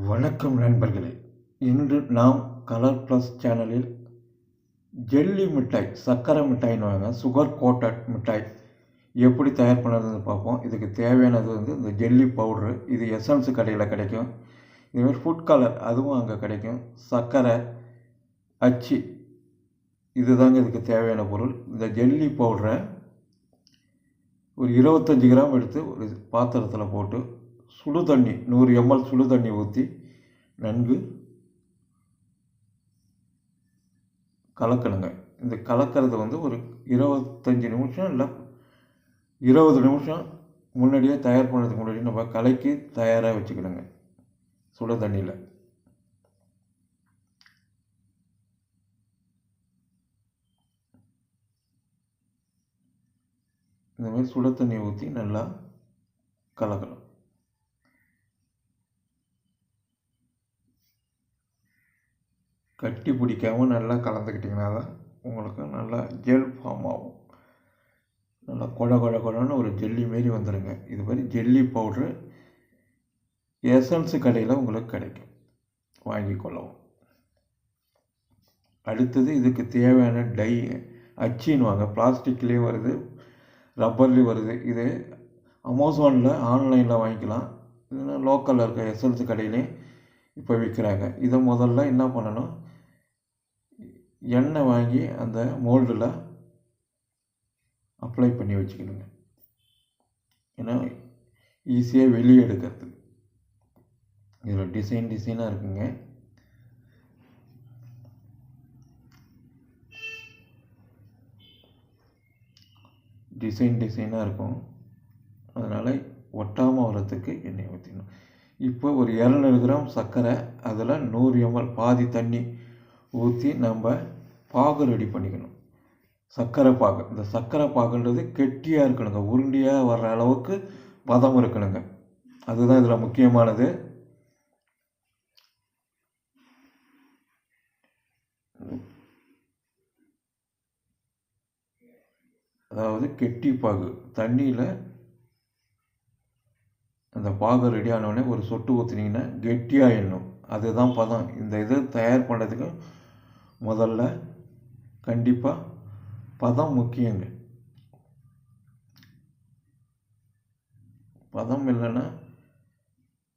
வணக்கம் நண்பர்களே. இன்று நாம் கலர் ப்ளஸ் சேனலில் ஜெல்லி மிட்டாய் சர்க்கரை மிட்டாய்னு வாங்க சுகர் கோட்டட் மிட்டாய் எப்படி தயார் பண்ணுறதுன்னு பார்ப்போம். இதுக்கு தேவையானது வந்து இந்த ஜெல்லி பவுட்ரு இது எசன்ஸ் கடையில் கிடைக்கும். இதுமாதிரி ஃபுட் கலர் அதுவும் அங்கே கிடைக்கும். சர்க்கரை அச்சு இதுதாங்க இதுக்கு தேவையான பொருள். இந்த ஜெல்லி பவுடரை ஒரு இருபத்தஞ்சி கிராம் எடுத்து ஒரு பாத்திரத்தில் போட்டு சுடு தண்ணி நூறு எம்எல் சுடு தண்ணி ஊற்றி நன்கு கலக்கணுங்க. இந்த கலக்கிறது வந்து ஒரு இருபத்தஞ்சி நிமிஷம் இல்லை இருபது நிமிஷம் முன்னாடியே தயார் பண்ணுறதுக்கு முன்னாடி நம்ம கலக்கி தயாராக வச்சுக்கணுங்க சுடு தண்ணியில். இந்த மாதிரி சுட தண்ணியை ஊற்றி நல்லா கலக்கணும். கட்டி பிடிக்காமல் நல்லா கலந்துக்கிட்டிங்கன்னா தான் உங்களுக்கு நல்லா ஜெல் ஃபார்ம் ஆகும். நல்லா கொழ கொழ கொழன்னு ஒரு ஜெல்லி மாரி வந்துடுங்க இது மாதிரி ஜெல்லி பவுட்ரு எசன்ஸு கடையில் உங்களுக்கு கிடைக்கும். வாங்கி கொள்ளவும். அடுத்தது இதுக்கு தேவையான டை அச்சின்னு வாங்க. பிளாஸ்டிக்லேயும் வருது ரப்பர்லேயும் வருது. இது அமேசானில் ஆன்லைனில் வாங்கிக்கலாம். இல்லைன்னா லோக்கலில் இருக்க எஸ்எல்சி கடையிலையும் இப்போ விற்கிறாங்க இதை முதல்ல என்ன பண்ணணும்? எண்ணெய் வாங்கி அந்த மோல்டில் அப்ளை பண்ணி வச்சுக்கணுங்க. ஏன்னா ஈஸியாக வெளியே எடுக்கிறதுக்கு. இதில் டிசைன் டிசைனாக இருக்குங்க. டிசைன் டிசைனாக இருக்கும். அதனால் ஒட்டாமல் வர்றதுக்கு எண்ணெய் ஊற்றிக்கணும் இப்போ ஒரு இரநூறு கிராம் சர்க்கரை அதில் நூறு எம்எல் பாதி தண்ணி ஊற்றி நம்ம பாகு ரெடி பண்ணிக்கணும். சர்க்கரை பாகு. இந்த சர்க்கரை பாகுன்றது கெட்டியாக இருக்கணுங்க. உருண்டியாக வர்ற அளவுக்கு பதம் இருக்கணுங்க. அதுதான் இதில் முக்கியமானது. அதாவது கெட்டி பாகு. தண்ணியில் அந்த பாகு ரெடி ஆனவுடனே ஒரு சொட்டு ஊற்றுனீங்கன்னா கெட்டியாக எண்ணும். அதுதான் பதம். இந்த இதை தயார் பண்ணுறதுக்கு முதல்ல கண்டிப்பாக பதம் முக்கியங்க. பதம் இல்லைன்னா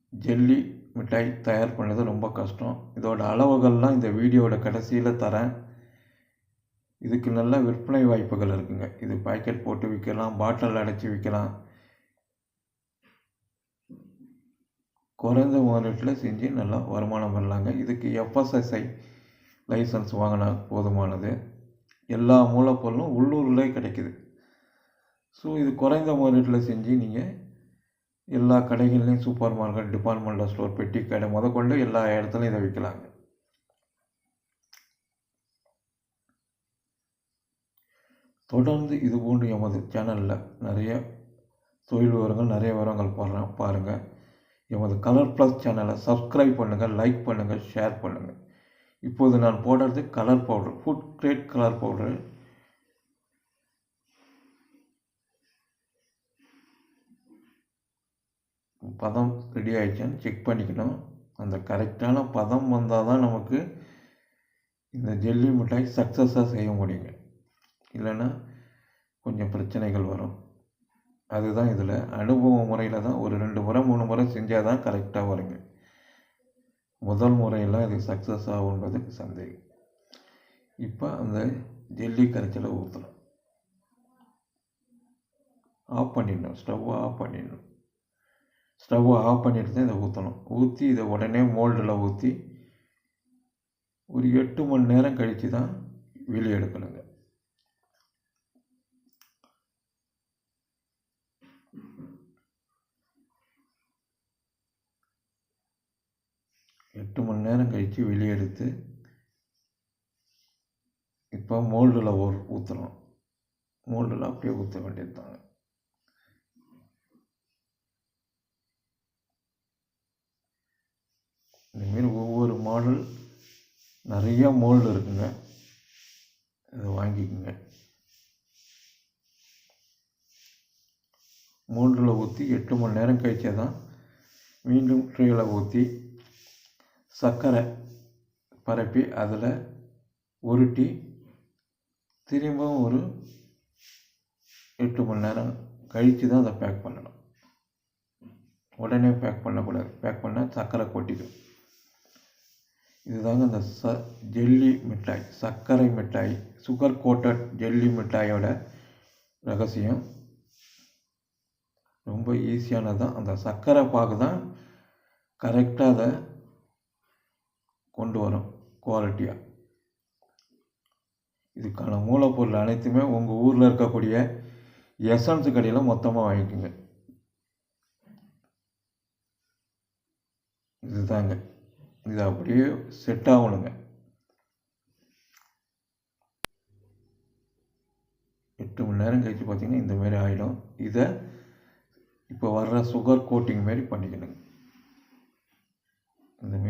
ஜெல்லி மிட்டாய் தயார் பண்ணது ரொம்ப கஷ்டம். இதோட அளவுகள்லாம் இந்த வீடியோவோட கடைசியில் தரேன். இதுக்கு நல்ல விற்பனை வாய்ப்புகள் இருக்குங்க. இது பாக்கெட் போட்டு விற்கலாம் பாட்டில் அடைச்சி விற்கலாம். குறைந்த முதலீட்டில் செஞ்சு நல்லா வருமானம் பண்ணலாங்க இதுக்கு எஃப்எஸ்எஸ்ஐ லைசன்ஸ் வாங்கினா போதுமானது. எல்லா மூலப்பொருளும் உள்ளூர்லேயே கிடைக்குது. ஸோ இது குறைந்த முதலீட்டில் செஞ்சு நீங்கள் எல்லா கடைகள்லையும் சூப்பர் மார்க்கெட் டிபார்ட்மெண்டல் ஸ்டோர் பெட்டி கடை முதற்கொண்டு எல்லா இடத்துலையும் இதை விற்கலாங்க. தொடர்ந்து இது போன்று எமது சேனலில் நிறைய தொழில் விவரங்கள் நிறைய விவரங்கள் போடுறேன் பாருங்கள் எமது கலர் ப்ளஸ் சேனலை சப்ஸ்கிரைப் பண்ணுங்கள் லைக் பண்ணுங்கள் ஷேர் பண்ணுங்கள் இப்போது நான் போடுறது colour powder food grade colour powder பதம் ரெடி ஆயிடுச்சான்னு செக் பண்ணிக்கணும். அந்த கரெக்டான பதம் வந்தால் தான் நமக்கு இந்த ஜெல்லி மிட்டாய் சக்ஸஸாக செய்ய முடியுங்க. இல்லைன்னா கொஞ்சம் பிரச்சனைகள் வரும். அதுதான் இதில். அனுபவ முறையில் தான் ஒரு ரெண்டு முறை மூணு முறை செஞ்சால் தான் கரெக்டாக வருங்க. முதல் முறையெல்லாம் அது சக்ஸஸ் ஆகுன்றது சந்தேகம். இப்போ அந்த ஜெல்லி கரைச்சலை ஊற்றணும் ஆஃப் பண்ணிடணும். ஸ்டவ்வை ஆஃப் பண்ணிடணும். ஸ்டவ்வை ஆஃப் பண்ணிட்டு தான் இதை ஊற்றணும் ஊற்றி இதை உடனே மோல்டில் ஊற்றி ஒரு எட்டு மணி நேரம் கழித்து தான் வெளியே எடுக்கணுங்க எட்டு மணி நேரம் கழித்து வெளியே எடுத்து இப்போ மோல்டில் ஒரு ஊற்றுறோம் மோல்டில் அப்படியே ஊற்ற வேண்டியது இந்தமாரி ஒவ்வொரு மாடல் நிறையா மோல்டு இருக்குங்க. இதை வாங்கிக்கோங்க. மோல்டில் ஊற்றி எட்டு மணி நேரம் கழிச்சா தான் மீண்டும் ட்ரேயில் ஊற்றி சர்க்கரை பரப்பி அதில் உருட்டி திரும்பவும் ஒரு எட்டு மணி நேரம் கழித்து தான் அதை பேக் பண்ணணும். உடனே பேக் பண்ணக்கூடாது. பேக் பண்ணால் சர்க்கரை கொட்டிக்கும் இதுதாங்க அந்த ச ஜெல்லி மிட்டாய் சர்க்கரை மிட்டாய் சுகர் கோட்டட் ஜெல்லி மிட்டாயோட ரகசியம். ரொம்ப ஈஸியானது தான் அந்த சர்க்கரை பாகு தான் கரெக்டாக அதை கொண்டு வரும் குவாலிட்டியாக இதுக்கான மூலப்பொருள் அனைத்துமே உங்கள் ஊரில் இருக்கக்கூடிய எசன்ஸ் கடையில் மொத்தமாக வாங்கிக்கோங்க. இதுதாங்க. இது அப்படியே செட் ஆகணுங்க. எட்டு மணி நேரம் கழித்து பார்த்தீங்கன்னா இந்தமாரி ஆகிடும் இதை இப்போ வர்ற சுகர் கோட்டிங் மாரி பண்ணிக்கணுங்க.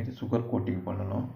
இந்த சுகர் கோட்டிங் பண்ணணும்.